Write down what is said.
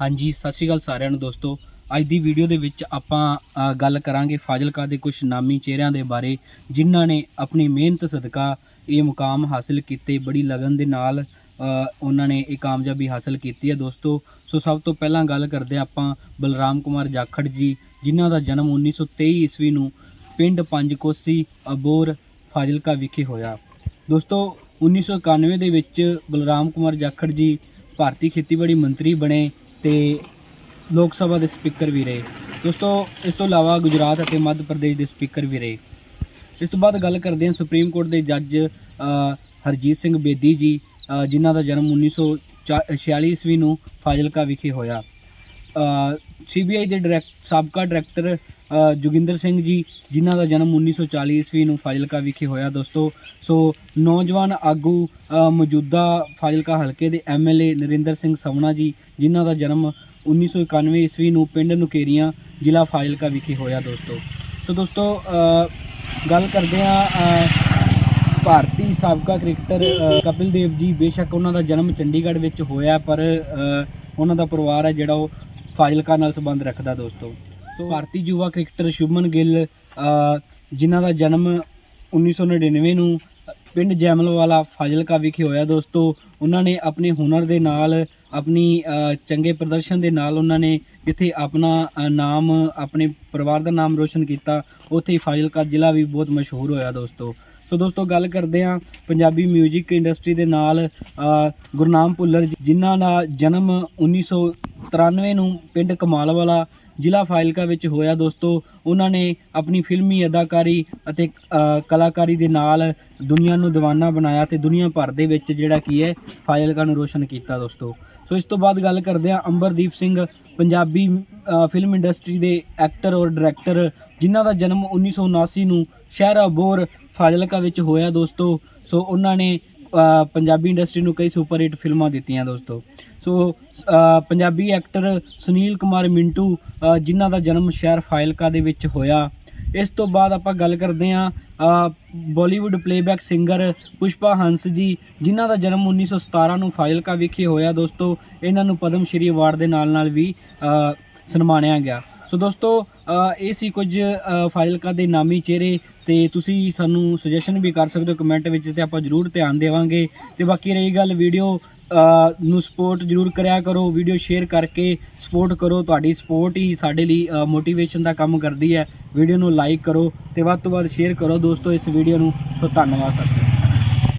ਹਾਂਜੀ, ਸਤਿ ਸ਼੍ਰੀ ਅਕਾਲ ਸਾਰਿਆਂ ਨੂੰ ਦੋਸਤੋ। ਅੱਜ ਦੀ ਵੀਡੀਓ ਦੇ ਵਿੱਚ ਆਪਾਂ ਗੱਲ ਕਰਾਂਗੇ ਫਾਜ਼ਿਲਕਾ ਦੇ ਕੁਝ ਨਾਮੀ ਚਿਹਰਿਆਂ ਦੇ ਬਾਰੇ, ਜਿਨ੍ਹਾਂ ਨੇ ਆਪਣੀ ਮਿਹਨਤ, ਸਦਕਾ ਇਹ ਮੁਕਾਮ ਹਾਸਲ ਕੀਤੇ, ਬੜੀ ਲਗਨ ਦੇ ਨਾਲ ਉਹਨਾਂ ਨੇ ਇਹ ਕਾਮਯਾਬੀ ਹਾਸਲ ਕੀਤੀ ਹੈ ਦੋਸਤੋ। ਸੋ ਸਭ ਤੋਂ ਪਹਿਲਾਂ ਗੱਲ ਕਰਦੇ ਹਾਂ ਆਪਾਂ ਬਲਰਾਮ ਕੁਮਾਰ ਜਾਖੜ ਜੀ, ਜਿਨ੍ਹਾਂ ਦਾ ਜਨਮ 1923 ਈਸਵੀ ਨੂੰ ਪਿੰਡ ਪੰਜ ਕੋਸੀ ਅਬੋਰ ਫਾਜ਼ਿਲਕਾ ਵਿਖੇ ਹੋਇਆ। ਦੋਸਤੋ 1991 ਦੇ ਵਿੱਚ ਬਲਰਾਮ ਕੁਮਾਰ ਜਾਖੜ ਜੀ ਭਾਰਤੀ ਖੇਤੀਬਾੜੀ ਮੰਤਰੀ ਬਣੇ। ਤੇ ਲੋਕ ਸਭਾ ਦੇ ਸਪੀਕਰ ਵੀ ਰਹੇ। ਦੋਸਤੋ ਇਸ ਤੋਂ ਇਲਾਵਾ ਗੁਜਰਾਤ ਅਤੇ ਮੱਧ ਪ੍ਰਦੇਸ਼ ਦੇ ਸਪੀਕਰ ਵੀ ਰਹੇ। ਇਸ ਤੋਂ ਬਾਅਦ ਗੱਲ ਕਰਦੇ ਹਾਂ ਸੁਪਰੀਮ ਕੋਰਟ ਦੇ ਜੱਜ ਹਰਜੀਤ ਸਿੰਘ ਬੇਦੀ ਜੀ ਜਿਨ੍ਹਾਂ ਦਾ ਜਨਮ 1946 ਈਸਵੀ ਨੂੰ ਫਾਜ਼ਿਲਕਾ ਵਿਖੇ ਹੋਇਆ। ਸੀਬੀਆਈ ਦੇ ਡਾਇਰੈਕਟ ਸਾਬਕਾ ਡਾਇਰੈਕਟਰ ਅ, ਜੋਗਿੰਦਰ ਸਿੰਘ ਜੀ ਜਿਨ੍ਹਾਂ ਦਾ ਜਨਮ 1940 ਈਸਵੀ ਨੂੰ ਫਾਜ਼ਿਲਕਾ ਵਿਖੇ ਹੋਇਆ ਦੋਸਤੋ। ਸੋ ਨੌਜਵਾਨ ਆਗੂ ਮੌਜੂਦਾ ਫਾਜ਼ਿਲਕਾ ਹਲਕੇ ਦੇ ਐਮਐਲਏ ਨਰਿੰਦਰ ਸਿੰਘ ਸਵਣਾ ਜੀ ਜਿਨ੍ਹਾਂ ਦਾ ਜਨਮ 1991 ਈਸਵੀ ਨੂੰ ਪਿੰਡ ਨੁਕੇਰੀਆਂ ਜ਼ਿਲ੍ਹਾ ਫਾਜ਼ਿਲਕਾ ਵਿਖੇ ਹੋਇਆ ਦੋਸਤੋ। ਸੋ ਦੋਸਤੋ ਗੱਲ ਕਰਦੇ ਆ ਭਾਰਤੀ ਸਾਬਕਾ ਕ੍ਰਿਕਟਰ ਕਪਿਲ ਦੇਵ ਜੀ। ਬੇਸ਼ੱਕ ਉਹਨਾਂ ਦਾ ਜਨਮ ਚੰਡੀਗੜ੍ਹ ਵਿੱਚ ਹੋਇਆ ਪਰ ਉਹਨਾਂ ਦਾ ਪਰਿਵਾਰ ਹੈ ਜਿਹੜਾ ਉਹ ਫਾਜ਼ਿਲਕਾ ਨਾਲ ਸੰਬੰਧ ਰੱਖਦਾ ਦੋਸਤੋ। ਸੋ ਭਾਰਤੀ ਯੁਵਾ ਕ੍ਰਿਕਟਰ ਸ਼ੁਭਮਨ ਗਿੱਲ ਜਿਨ੍ਹਾਂ ਦਾ ਜਨਮ 1999 ਨੂੰ ਪਿੰਡ ਜੈਮਲਵਾਲਾ ਫਾਜ਼ਿਲਕਾ ਵਿਖੇ ਹੋਇਆ ਦੋਸਤੋ ਉਹਨਾਂ ਨੇ ਆਪਣੇ ਹੁਨਰ ਦੇ ਨਾਲ ਆਪਣੀ ਚੰਗੇ ਪ੍ਰਦਰਸ਼ਨ ਦੇ ਨਾਲ ਉਹਨਾਂ ਨੇ ਜਿੱਥੇ ਆਪਣਾ ਨਾਮ ਆਪਣੇ ਪਰਿਵਾਰ ਦਾ ਨਾਮ ਰੋਸ਼ਨ ਕੀਤਾ। ਉੱਥੇ ਹੀ ਫਾਜ਼ਿਲਕਾ ਜ਼ਿਲ੍ਹਾ ਵੀ ਬਹੁਤ ਮਸ਼ਹੂਰ ਹੋਇਆ ਦੋਸਤੋ। ਸੋ ਦੋਸਤੋ ਗੱਲ ਕਰਦੇ ਹਾਂ ਪੰਜਾਬੀ 뮤직 ਇੰਡਸਟਰੀ ਦੇ ਨਾਲ ਗੁਰਨਾਮ ਭੁੱਲਰ ਜਿਨ੍ਹਾਂ ਦਾ ਜਨਮ 1993 ਨੂੰ ਪਿੰਡ ਕਮਾਲਵਾਲਾ ਜ਼ਿਲ੍ਹਾ ਫਾਜ਼ਿਲਕਾ ਵਿੱਚ ਹੋਇਆ ਦੋਸਤੋ। ਉਹਨਾਂ ਨੇ ਆਪਣੀ ਫਿਲਮੀ ਅਦਾਕਾਰੀ ਅਤੇ ਕਲਾਕਾਰੀ ਦੇ ਨਾਲ ਦੁਨੀਆ ਨੂੰ دیਵਾਨਾ ਬਣਾਇਆ ਤੇ ਦੁਨੀਆ ਭਰ ਦੇ ਵਿੱਚ ਜਿਹੜਾ ਕੀ ਹੈ, ਫਾਜ਼ਿਲਕਾ ਨੂੰ ਰੋਸ਼ਨ ਕੀਤਾ ਦੋਸਤੋ। ਸੋ ਇਸ ਤੋਂ ਬਾਅਦ ਗੱਲ ਕਰਦੇ ਹਾਂ ਅੰਬਰਦੀਪ ਸਿੰਘ, ਪੰਜਾਬੀ ਫਿਲਮ ਇੰਡਸਟਰੀ ਦੇ ਐਕਟਰ ਔਰ ਡਾਇਰੈਕਟਰ, ਜਿਨ੍ਹਾਂ ਦਾ ਜਨਮ 1979 ਨੂੰ ਸ਼ਹਿਰ ਅਬੋਰ ਫਾਜ਼ਿਲਕਾ ਵਿੱਚ ਹੋਇਆ ਦੋਸਤੋ। ਸੋ ਉਹਨਾਂ ਨੇ ਪੰਜਾਬੀ ਇੰਡਸਟਰੀ ਨੂੰ ਕਈ ਸੁਪਰ ਹਿੱਟ ਫਿਲਮਾਂ ਦਿੱਤੀਆਂ ਦੋਸਤੋ। ਸੋ ਪੰਜਾਬੀ ਐਕਟਰ ਸੁਨੀਲ ਕੁਮਾਰ ਮਿੰਟੂ ਜਿਨ੍ਹਾਂ ਦਾ ਜਨਮ ਸ਼ਹਿਰ ਫਾਇਲਕਾ ਦੇ ਵਿੱਚ ਹੋਇਆ। ਇਸ ਤੋਂ ਬਾਅਦ ਆਪਾਂ ਗੱਲ ਕਰਦੇ ਹਾਂ Bollywood playback singer Pushpa Hans ji, ਜਿਨ੍ਹਾਂ ਦਾ ਜਨਮ 1917 ਨੂੰ ਫਾਇਲਕਾ ਵਿਖੇ ਹੋਇਆ ਦੋਸਤੋ। ਇਹਨਾਂ ਨੂੰ ਪਦਮ ਸ਼੍ਰੀ ਅਵਾਰਡ ਦੇ ਨਾਲ ਨਾਲ ਵੀ ਸਨਮਾਨਿਆ ਗਿਆ। ਸੋ ਦੋਸਤੋ ਇਹ ਸੀ ਕੁਝ ਫਾਜ਼ਿਲਕਾ ਦੇ ਨਾਮੀ ਚਿਹਰੇ ਤੇ ਤੁਸੀਂ ਸਾਨੂੰ ਸੁਜੈਸ਼ਨ ਵੀ ਕਰ ਸਕਦੇ ਹੋ ਕਮੈਂਟ ਵਿੱਚ ਤੇ ਆਪਾਂ ਜਰੂਰ ਧਿਆਨ ਦੇਵਾਂਗੇ। ਤੇ ਬਾਕੀ ਰਹੀ ਗੱਲ ਵੀਡੀਓ ਨੂੰ ਸਪੋਰਟ ਜਰੂਰ ਕਰਿਆ ਕਰੋ ਵੀਡੀਓ ਸ਼ੇਅਰ ਕਰਕੇ ਸਪੋਰਟ ਕਰੋ। ਤੁਹਾਡੀ ਸਪੋਰਟ ਹੀ ਸਾਡੇ ਲਈ ਮੋਟੀਵੇਸ਼ਨ ਦਾ ਕੰਮ ਕਰਦੀ ਹੈ। ਵੀਡੀਓ ਨੂੰ ਲਾਈਕ ਕਰੋ ਤੇ ਵੱਧ ਤੋਂ ਵੱਧ ਸ਼ੇਅਰ ਕਰੋ ਦੋਸਤੋ ਇਸ ਵੀਡੀਓ ਨੂੰ। ਸੋ ਧੰਨਵਾਦ ਸਤਿ